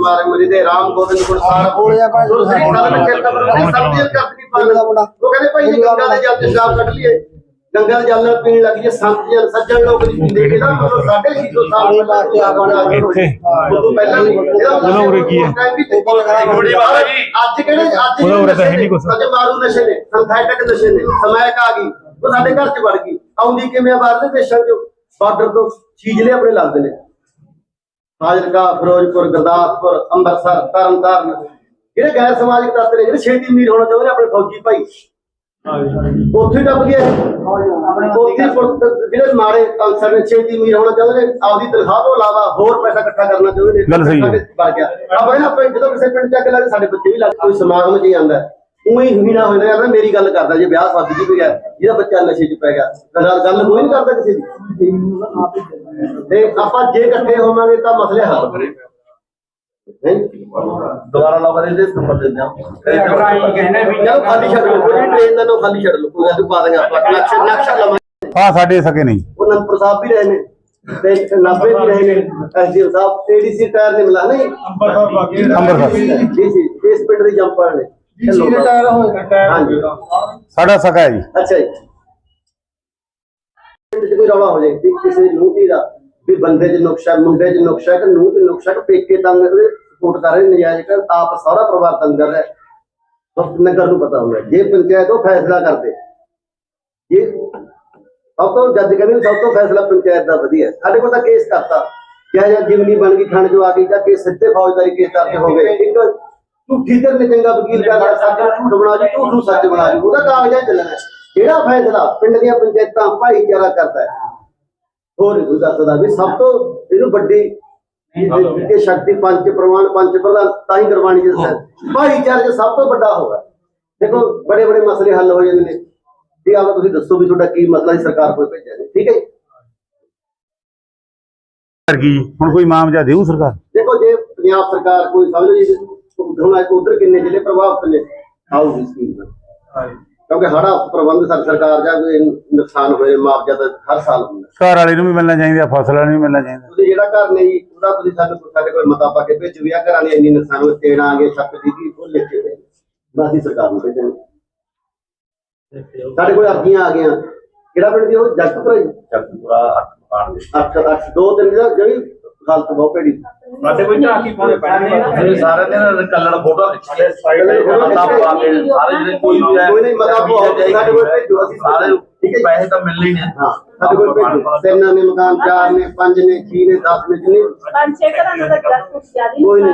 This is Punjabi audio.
ਮਾਰੇ ਮਰੀ ਦੇ ਰਾਮ ਗੋਬਿੰਦ ਗੁਣ ਸਾਰ ਬੋਲਿਆ ਭਾਈ। ਦੂਸਰੀ ਗੱਲ ਵਿੱਚ ਇੱਕ ਬੰਦੇ ਸਬਜ਼ੀ ਕਰਤ ਨਹੀਂ ਪਾਣੀ ਉਹ ਕਹਿੰਦੇ ਭਾਈ ਜੀ ਗੰਗਾ ਦੇ ਜਲ ਚ ਸ਼ਰਾਬ ਕੱਢ ਲਈਏ। ਗੰਗਾ ਦੇ ਜਲ ਨਾਲ ਪੀਣ ਲੱਗ ਜੇ ਸੰਤ ਜਨ ਸੱਜਣ ਲੋਕ ਨਹੀਂ ਪੀਂਦੇ ਇਹਦਾ ਮਤਲਬ ਸਾਡੇ ਹੀ ਤੋਂ ਸਾਲ ਬਾਅਦ ਆ। ਬਣਾ ਇੱਥੇ। ਉਦੋਂ ਪਹਿਲਾਂ ਨਹੀਂ ਉਹਦਾ ਉਰੇ ਕੀ ਹੈ? ਗੋਲੀ ਬਾਬਾ ਜੀ ਅੱਜ ਕਿਹੜੇ ਅੱਜ ਉਹਦਾ ਉਰੇ ਤਾਂ ਹੈ ਨਸ਼ੇ ਨਹੀਂ ਕੁਛ। ਅੱਜ ਮਾਰੂ ਨਸ਼ੇ ਨੇ ਸਿੰਥੈਟਿਕ ਨਸ਼ੇ ਨੇ ਸਮੈਕ ਆ ਗਈ। ਉਹ ਸਾਡੇ ਘਰ ਚ ਵੜ ਗਈ। ਆਉਂਦੀ ਕਿਵੇਂ ਆ ਬਾਹਰਲੇ ਦੇਸ਼ਾਂ ਚੋਂ? ਬਾਰਡਰ ਤੋਂ ਚੀਜ਼ ਲੈ ਆਪਣੇ ਲੱਗਦੇ ਨੇ। ਫਾਜ਼ਿਲਕਾ ਫਿਰੋਜ਼ਪੁਰ ਗੁਰਦਾਸਪੁਰ ਅੰਮ੍ਰਿਤਸਰ ਤਰਨਤਾਰਨ। ਜਿਹੜੇ ਗੈਰ ਸਮਾਜਿਕ ਤੱਤ ਨੇ ਜਿਹੜੇ ਛੇਤੀ ਅਮੀਰ ਹੋਣਾ ਚਾਹੁੰਦੇ ਨੇ ਆਪਣੇ ਫੌਜੀ ਭਾਈ। ਉੱਥੇ ਗਿਆ ਇਹ। ਉੱਥੇ ਜਿਹੜੇ ਮਾੜੇ ਅਨਸਰ ਨੇ ਛੇਤੀ ਅਮੀਰ ਹੋਣਾ ਚਾਹੁੰਦੇ ਨੇ ਆਪਦੀ ਤਨਖਾਹ ਤੋਂ ਇਲਾਵਾ ਹੋਰ ਪੈਸਾ ਇਕੱਠਾ ਕਰਨਾ ਚਾਹੁੰਦੇ ਨੇ ਗੱਲ ਸਹੀ ਗਿਆ ਆਪਾਂ ਜਦੋਂ ਕਿਸੇ ਪਿੰਡ ਚੱਕ ਲੱਗੇ ਸਾਡੇ ਬੱਚੇ ਵੀ ਲੱਗ ਕੋਈ ਸਮਾਗਮ 'ਚ ਹੀ ਆਂਦਾ ਉਹੀ ਹੀ ਨਾ ਹੋ ਜਾਂਦਾ ਮੇਰੀ ਗੱਲ ਕਰਦਾ ਜੇ ਵਿਆਹ ਸ਼ਾਦੀ ਜੀ ਕੋਈ ਹੈ ਜਿਹਦਾ ਬੱਚਾ ਨਸ਼ੇ 'ਚ ਪੈ ਗਿਆ। ਗੱਲ ਗੱਲ ਕੋਈ ਨਹੀਂ ਕਰਦਾ ਕਿਸੇ ਦੀ। ਤੇ ਆਪਾਂ ਜੇ ਇਕੱਠੇ ਹੋਵਾਂਗੇ ਤਾਂ ਮਸਲੇ ਹੱਲ ਹੋਣਗੇ। ਹੈਂ? ਦੁਬਾਰਾ ਲਾਵਾ ਦੇ ਦੇ ਨੰਬਰ ਦੇ ਦਿਆਂ। ਚਲੋ ਖਾਲੀ ਛੱਡ ਲਓ ਕੋਈ ਟ੍ਰੇਨ ਦਾ ਨੋ ਖਾਲੀ ਛੱਡ ਲਓ ਕੋਈ ਗੱਲ ਨੀ, ਪਾ ਦਾਂਗੇ ਆਪਾਂ। ਨਕਸ਼ਾ ਨਕਸ਼ਾ ਲਵਾਂਗੇ। ਹਾਂ ਸਾਡੇ ਸਕੇ ਨਹੀਂ। ਉਹ ਨੰਬਰ ਸਾਹਿਬ ਵੀ ਰਹੇ ਨੇ ਤੇ ਨਾਭੇ ਵੀ ਰਹੇ ਨੇ ਐਸਡੀਐਮ ਸਾਹਿਬ ਏਡੀਸੀ ਟਾਇਰ ਨੇ ਮਿਲਾ ਨਹੀਂ? ਅੰਮ੍ਰਿਤਸਰ ਜੀ ਜੀ ਇਸ ਪਿੰਡ ਦੇ ਜੰਪਰ ਨੇ। ਸਾਡਾ ਸਕਾ ਹੈ ਜੀ। ਅੱਛਾ ਜੀ। ਪਿੰਡ 'ਚ ਕੋਈ ਰੌਲਾ ਹੋ ਜਾਏ, ਵੀ ਕਿਸੇ ਨੂੰ ਧੀ ਦਾ, ਵੀ ਬੰਦੇ 'ਚ ਨੁਕਸ਼ਾ, ਮੁੰਡੇ 'ਚ ਨੁਕਸ਼ਾ ਕਿ ਨੂੰ 'ਚ ਨੁਕਸ਼ਾ ਕਿ ਪੇਕੇ ਤੰਗ ਸਪੋਰਟ ਕਰ ਰਹੇ ਨਜਾਇਜ਼ ਕਰ ਆਪ ਸਾਰਾ ਪਰਿਵਾਰ ਤੰਗ ਕਰ ਰਿਹਾ। ਹੈ। ਨਗਰ ਨੂੰ ਪਤਾ ਹੁੰਦਾ। ਜੇ ਪੰਚਾਇਤ ਉਹ ਫੈਸਲਾ ਕਰਦੇ, ਜੇ ਸਭ ਤੋਂ ਜੱਜ ਕਹਿੰਦੇ ਸਭ ਤੋਂ ਫੈਸਲਾ ਪੰਚਾਇਤ ਦਾ ਵਧੀਆ। ਸਾਡੇ ਕੋਲ ਤਾਂ ਕੇਸ ਕਰਤਾ। ਕਿਹਾ ਜਾਂ ਜਿਮਨੀ ਬਣ ਗਈ, ਥਾਣੇ ਜੋ ਆ ਗਈ, ਜਾਂ ਕੇਸ ਸਿੱਧੇ ਫੌਜਦਾਰੀ ਕੇਸ ਦਰਜ ਹੋ ਗਏ। ਇੱਕ ਝੂਠੀ ਤੇ ਨੇ ਚੰਗਾ ਵਕੀਲ ਕਰ ਲਿਆ ਝੂਠ ਬਣਾ ਜੀ, ਝੂਠ ਨੂੰ ਸੱਚ ਬਣਾ ਜੀ, ਉਹਦਾ ਕਾਗਜ਼ਾਂ 'ਚ ਚੱਲਣਾ। ਜਿਹੜਾ ਫੈਸਲਾ? ਪਿੰਡ ਦੀਆਂ ਪੰਚਾਇਤਾਂ ਭਾਈਚਾਰਾ ਕਰਦਾ ਹੈ। ਹੋਰ ਨਹੀਂ ਕੋਈ ਕਰ ਸਕਦਾ ਵੀ ਸਭ ਤੋਂ ਇਹਨੂੰ ਵੱਡੀ ਜਿੱਤੇ ਸ਼ਕਤੀ ਪੰਜ ਪ੍ਰਮਾਣ ਪੰਜ ਪ੍ਰਧਾਨ ਤਾਂ ਹੀ ਕਰਵਾਣੀ ਜੀ ਦੱਸਿਆ ਭਾਈਚਾਰੇ ਸਭ ਤੋਂ ਵੱਡਾ ਹੋਗਾ ਦੇਖੋ ਬੜੇ ਬੜੇ ਮਸਲੇ ਹੱਲ ਹੋ ਜਾਂਦੇ ਨੇ। ਠੀਕ ਆ ਤੁਸੀਂ ਦੱਸੋ ਵੀ ਤੁਹਾਡਾ ਕੀ ਮਸਲਾ ਹੈ ਸਰਕਾਰ ਕੋਲ ਭੇਜਿਆ ਨੇ ਠੀਕ ਹੈ ਜੀ? ਜੀ। ਹੁਣ ਕੋਈ ਮਾਮਜਾ ਦੇਊ ਸਰਕਾਰ? ਦੇਖੋ ਜੇ ਪੰਜਾਬ ਸਰਕਾਰ ਕੋਈ ਸਮਝ ਲਈ ਹੁਣ ਉਧਰ ਕਿੰਨੇ ਜ਼ਿਲ੍ਹੇ ਪ੍ਰਭਾਵਿਤ ਨੇ? ਆਊਗੀ ਸਕੀਮ। ਨਾਲ ਕਿਉਂਕਿ ਹੜਾ ਪ੍ਰਬੰਧ ਸਰ ਸਰਕਾਰ ਜਾਂ ਕੋਈ ਨੁਕਸਾਨ ਹੋਏ ਮੁਆਵਜ਼ਾ ਤਾਂ ਹਰ ਸਾਲ ਹੁੰਦਾ। ਘਰ ਵਾਲੇ ਨੂੰ ਵੀ ਮਿਲਣਾ ਚਾਹੀਦਾ ਫਸਲ ਵਾਲੇ ਨੂੰ ਵੀ ਮਿਲਣਾ ਚਾਹੀਦਾ। ਤੁਸੀਂ ਜਿਹੜਾ ਘਰ ਨਹੀਂ ਜੀ ਉਹਦਾ ਤੁਸੀਂ ਸਾਨੂੰ ਸਾਡੇ ਕੋਲ ਮਤਾ ਪਾ ਕੇ ਭੇਜੋ ਵੀ ਆ ਘਰਾਂ ਨੇ ਇੰਨੀ ਨੁਕਸਾਨ ਹੋਏ ਤੇੜਾ ਆਗੇ ਛੱਤ ਦੀ ਦੀ ਉਹ ਲਿਖ ਕੇ ਭੇਜੋ ਬਸ ਅਸੀਂ ਸਰਕਾਰ ਨੂੰ ਭੇਜਾਂਗੇ। ਸਾਡੇ ਕੋਲ ਅਰਜ਼ੀਆਂ ਆ ਗਈਆਂ। ਕਿਹੜਾ ਪਿੰਡ ਦੀ ਉਹ? ਜਗਤਪੁਰ ਜੀ। ਚੱਕਪੁਰਾ ਅੱਠ ਮਕਾਨ ਦੇ ਅੱਠ ਅੱਠ ਦੋ ਤਿੰਨ ਦਾ ਜਿਹੜੀ ਹਾਲਤ ਬਹੁਤ ਭੈੜੀ। ਸਾਡੇ ਕੋਈ ਝਾਕੀ ਪਾਉਣੇ ਪੈਣੇ ਸਾਰੇ ਦਿਨ ਕੱਲੜ ਫੋਟੋ ਖਿੱਚਦੇ ਮਤਾ ਪਾ ਕੇ ਸਾਰੇ ਜਿਹੜੇ ਕੋਈ ਵੀ ਹੈ ਕੋਈ ਨਹੀਂ ਮਤਾ ਬਹੁਤ ਸਾਡੇ ਕੋਲ ਭੇਜੋ ਅਸੀਂ ਸਾਰੇ ਠੀਕ ਹੈ? ਪੈਸੇ ਤਾਂ ਮਿਲਣੇ ਨੇ। ਹਾਂ ਸਾਡੇ ਕੋਲ ਭੇਜੋ। ਤਿੰਨ ਨੇ ਮਕਾਨ ਚਾਰ ਨੇ ਪੰਜ ਨੇ ਛੇ ਨੇ 10 ਨੇ ਜਿੰਨੇ ਪੰਜ ਛੇ ਘਰਾਂ ਦਾ ਤਾਂ ਕੁਛ ਜ਼ਿਆਦਾ ਕੋਈ ਨਹੀਂ